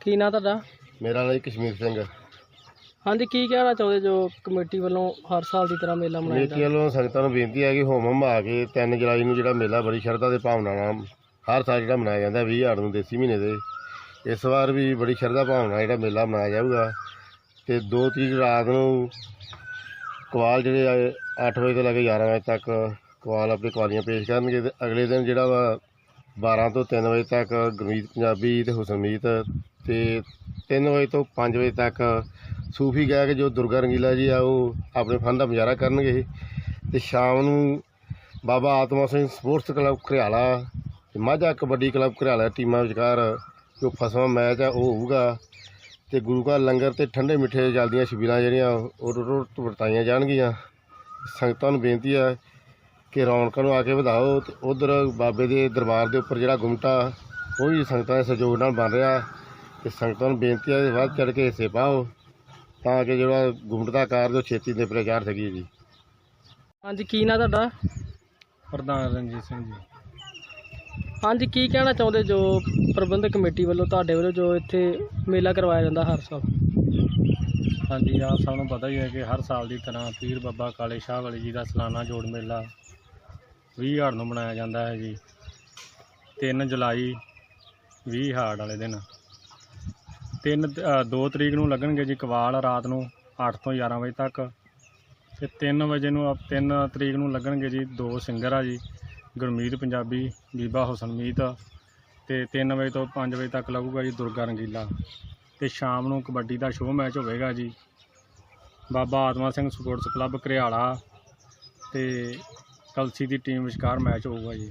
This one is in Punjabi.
ਕੀ ਨਾਂ ਤੁਹਾਡਾ? ਮੇਰਾ ਨਾਮ ਜੀ ਕਸ਼ਮੀਰ ਸਿੰਘ ਹੈ। ਹਾਂਜੀ ਕੀ ਕਹਿਣਾ ਚਾਹੁੰਦੇ ਜੋ ਕਮੇਟੀ ਵੱਲੋਂ ਹਰ ਸਾਲ ਦੀ ਤਰ੍ਹਾਂ ਮੇਲਾ ਮਨਾਇਆ ਕਮੇਟੀ ਵੱਲੋਂ ਸੰਗਤਾਂ ਨੂੰ ਬੇਨਤੀ ਹੈ ਕਿ ਹੋਮ ਹਮ ਆ ਕੇ 3 ਜੁਲਾਈ ਨੂੰ ਜਿਹੜਾ ਮੇਲਾ ਬੜੀ ਸ਼ਰਧਾ ਤੇ ਭਾਵਨਾ ਨਾਲ ਹਰ ਸਾਲ ਜਿਹੜਾ ਮਨਾਇਆ ਜਾਂਦਾ 20 ਹਾੜ ਨੂੰ ਦੇਸੀ ਮਹੀਨੇ ਦੇ। ਇਸ ਵਾਰ ਵੀ ਬੜੀ ਸ਼ਰਧਾ ਭਾਵਨਾ ਨਾਲ ਜਿਹੜਾ ਮੇਲਾ ਮਨਾਇਆ ਜਾਊਗਾ ਤੇ 2 ਤਰੀਕ ਰਾਤ ਨੂੰ ਕਵਾਲ ਜਿਹੜੇ ਆ 8 ਵਜੇ ਤੋਂ ਲੈ ਕੇ 11 ਵਜੇ ਤੱਕ ਕਵਾਲ ਆਪਣੀ ਕਵਾਲੀਆਂ ਪੇਸ਼ ਕਰਨਗੇ ਤੇ ਅਗਲੇ ਦਿਨ ਜਿਹੜਾ ਵਾ 12 ਤੋਂ 3 ਵਜੇ ਤੱਕ ਗੁਰਮੀਤ ਪੰਜਾਬੀ ਤੇ ਹੁਸਨਮੀਤ ਤੇ 3 ਵਜੇ ਤੋਂ 5 ਵਜੇ ਤੱਕ ਸੂਫੀ ਗਾਇਕ ਜੋ ਦੁਰਗਾ ਰੰਗੀਲਾ ਜੀ ਆ, ਉਹ ਆਪਣੇ ਫਨ ਦਾ ਮੁਜ਼ਾਹਰਾ ਕਰਨਗੇ ਤੇ ਸ਼ਾਮ ਨੂੰ ਬਾਬਾ ਆਤਮਾ ਸਿੰਘ ਸਪੋਰਟਸ ਕਲੱਬ ਘਰਿਆਲਾ ਤੇ ਮਾਝਾ ਕਬੱਡੀ ਕਲੱਬ ਘਰਿਆਲਾ ਟੀਮਾਂ ਵਿਚਕਾਰ ਜੋ ਫਸਵਾਂ ਮੈਚ ਆ, ਉਹ ਹੋਊਗਾ। ਤੇ ਗੁਰੂ ਘਰ ਲੰਗਰ ਤੇ ਠੰਡੇ ਮਿੱਠੇ ਜਲਦੀਆਂ ਛਬੀਲਾਂ ਜਿਹੜੀਆਂ ਉਹ ਰੋਟ ਵਰਤਾਈਆਂ ਜਾਣਗੀਆਂ। ਸੰਗਤਾਂ ਨੂੰ ਬੇਨਤੀ ਹੈ ਕਿ ਰੌਣਕਾਂ ਨੂੰ ਆ ਕੇ ਵਧਾਓ ਤੇ ਉਧਰ ਬਾਬੇ ਦੇ ਦਰਬਾਰ ਦੇ ਉੱਪਰ ਜਿਹੜਾ ਗੁੰਮਟਾ ਉਹ ਵੀ ਸੰਗਤਾਂ ਦੇ ਸਹਿਯੋਗ ਨਾਲ ਬਣ ਰਿਹਾ। ਤੇ ਸੰਗਤਾਂ ਨੂੰ ਬੇਨਤੀ ਹੈ ਕਿ ਵੱਧ ਚੜ ਕੇ ਹਿੱਸੇ ਪਾਓ ਤਾਂ ਕਿ ਜਿਹੜਾ ਗੁੰਮਟ ਦਾ ਕਾਰਜ ਉਹ ਛੇਤੀ ਦੇ ਪ੍ਰਚਾਰ ਸਕੀਏ ਜੀ। ਹਾਂਜੀ ਕੀ ਨਾਂ ਤੁਹਾਡਾ? ਪ੍ਰਧਾਨ ਰਣਜੀਤ ਸਿੰਘ ਜੀ। ਹਾਂਜੀ, ਕੀ ਕਹਿਣਾ ਚਾਹੁੰਦੇ ਜੋ ਪ੍ਰਬੰਧਕ ਕਮੇਟੀ ਵੱਲੋਂ ਤੁਹਾਡੇ ਵੱਲੋਂ ਜੋ ਇੱਥੇ ਮੇਲਾ ਕਰਵਾਇਆ ਜਾਂਦਾ ਹਰ ਸਾਲ? ਹਾਂਜੀ ਆਪ ਸਭ ਨੂੰ ਪਤਾ ਹੀ ਹੈ ਕਿ ਹਰ ਸਾਲ ਦੀ ਤਰ੍ਹਾਂ ਪੀਰ ਬਾਬਾ ਕਾਲੇ ਸ਼ਾਹ ਵਾਲੀ ਜੀ ਦਾ ਸਾਲਾਨਾ ਜੋੜ ਮੇਲਾ 20 ਹਾੜ ਨੂੰ ਮਨਾਇਆ ਜਾਂਦਾ ਹੈ ਜੀ। 3 ਜੁਲਾਈ 20 ਹਾੜ ਵਾਲੇ ਦਿਨ। 3 2 ਤਰੀਕ ਨੂੰ ਲੱਗਣਗੇ ਜੀ ਕਵਾਲ ਰਾਤ ਨੂੰ 8 ਤੋਂ 11 ਵਜੇ ਤੱਕ। ਤੇ 3 ਵਜੇ ਨੂੰ 3 ਤਰੀਕ ਨੂੰ ਲੱਗਣਗੇ ਜੀ ਦੋ ਸਿੰਗਰ ਆ ਜੀ। ਗੁਰਮੀਤ ਪੰਜਾਬੀ, ਬੀਬਾ ਹੁਸਨਮੀਤ ਤੇ 3 ਵਜੇ ਤੋਂ 5 ਵਜੇ ਤੱਕ ਲੱਗੂਗਾ ਜੀ ਦੁਰਗਾ ਰੰਗੀਲਾ ਤੇ ਸ਼ਾਮ ਨੂੰ ਕਬੱਡੀ ਦਾ ਸ਼ੋਅ ਮੈਚ ਹੋਵੇਗਾ ਜੀ। ਬਾਬਾ ਆਤਮਾ ਸਿੰਘ ਸਪੋਰਟਸ ਕਲੱਬ ਘਰਿਆਲਾ ਤੇ ਕਲਸੀ ਦੀ ਟੀਮ ਵਿਚਕਾਰ ਮੈਚ ਹੋਊਗਾ ਜੀ।